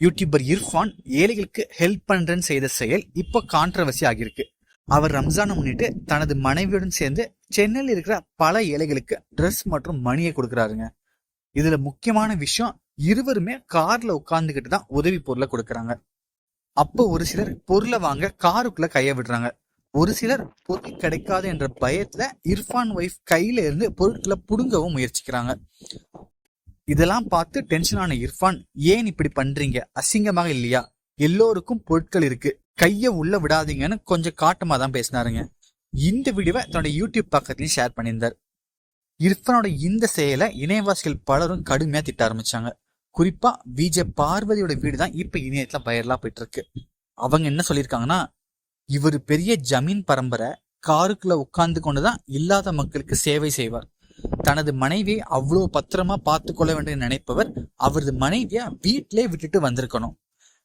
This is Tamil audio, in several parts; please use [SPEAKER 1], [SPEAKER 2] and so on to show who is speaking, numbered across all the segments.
[SPEAKER 1] யூடியூபர் இர்ஃபான் ஏழைகளுக்கு ஹெல்ப் பண்றேன்னு செய்த செயல் இப்போ கான்ட்ரவர்சி ஆகியிருக்கு. அவர் ரம்ஜானை முன்னிட்டு தனது மனைவியுடன் சேர்ந்து சென்னையில் இருக்கிற பல ஏழைகளுக்கு ட்ரெஸ் மற்றும் மணியை கொடுக்குறாருங்க. இதுல முக்கியமான விஷயம் இருவருமே கார்ல உட்கார்ந்துகிட்டு தான் உதவி பொருளை கொடுக்கறாங்க. அப்போ ஒரு சிலர் பொருளை வாங்க காருக்குள்ள கைய விடுறாங்க. ஒரு சிலர் பொருள் கிடைக்காது என்ற பயத்துல இர்ஃபான் ஒய்ஃப் கையில இருந்து பொருட்களை புடுங்கவும் முயற்சிக்கிறாங்க. இதெல்லாம் பார்த்து டென்ஷன் ஆன இர்ஃபான் ஏன் இப்படி பண்றீங்க? அசிங்கமாக இல்லையா? எல்லோருக்கும் பொருட்கள் இருக்கு. கைய உள்ள விடாதீங்கன்னு கொஞ்சம் காட்டமா தான் பேசினாருங்க. இந்த வீடியோவை தன்னோட யூடியூப் பக்கத்துலயும் ஷேர் பண்ணியிருந்தார். இர்ஃபானோட இந்த செயலை இணையவாசிகள் பலரும் கடுமையா திட்ட ஆரம்பிச்சாங்க. குறிப்பா விஜய் பார்வதியோட வீடு தான் இப்ப இணையத்துல பயர்லா போயிட்டு இருக்கு அவங்க என்ன சொல்லியிருக்காங்கன்னா இவர் பெரிய ஜமீன் பரம்பரை காருக்குள்ள உட்கார்ந்து கொண்டுதான் இல்லாத மக்களுக்கு சேவை செய்வார். தனது மனைவியை அவ்வளவு பத்திரமா பார்த்து கொள்ள வேண்டும் நினைப்பவர் அவரது மனைவியை வீட்டிலே விட்டுட்டு வந்திருக்கணும்.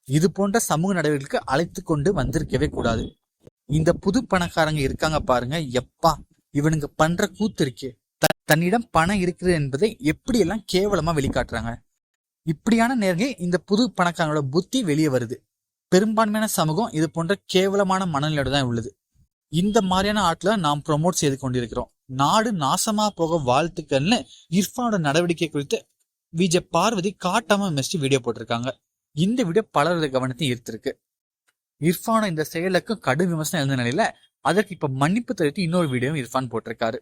[SPEAKER 1] இது போன்ற சமூக நடவடிக்கைக்கு அழைத்து கொண்டு வந்திருக்கவே கூடாது. இந்த புது பணக்காரங்க இருக்காங்க பாருங்க. எப்பா இவனுங்க பண்ற கூத்து இருக்கே. த- தன்னிடம் பணம் இருக்குது என்பதை எப்படியெல்லாம் கேவலமா வெளிக்காட்டுறாங்க? இப்படியான நேரங்களில் இந்த புது பணக்காரங்களோட புத்தி வெளியே வருது. பெரும்பான்மையான சமூகம் இது போன்ற கேவலமான மனநிலையோட தான் உள்ளது. இந்த மாதிரியான ஆட்களை நாம் ப்ரொமோட் செய்து கொண்டிருக்கிறோம். நாடு நாசமா போக வாழ்த்துக்கள்னு இர்ஃபானோட நடவடிக்கை குறித்து விஜய் பார்வதி காட்டாம விமர்சிச்சு வீடியோ போட்டிருக்காங்க. இந்த வீடியோ பலரது கவனத்தையும் ஈர்த்திருக்கு. இர்ஃபானோட இந்த செயலுக்கு கடும் விமர்சனம் எழுந்த நிலையில அதற்கு இப்ப மன்னிப்பு தெரிவித்து இன்னொரு வீடியோ இர்ஃபான் போட்டிருக்காரு.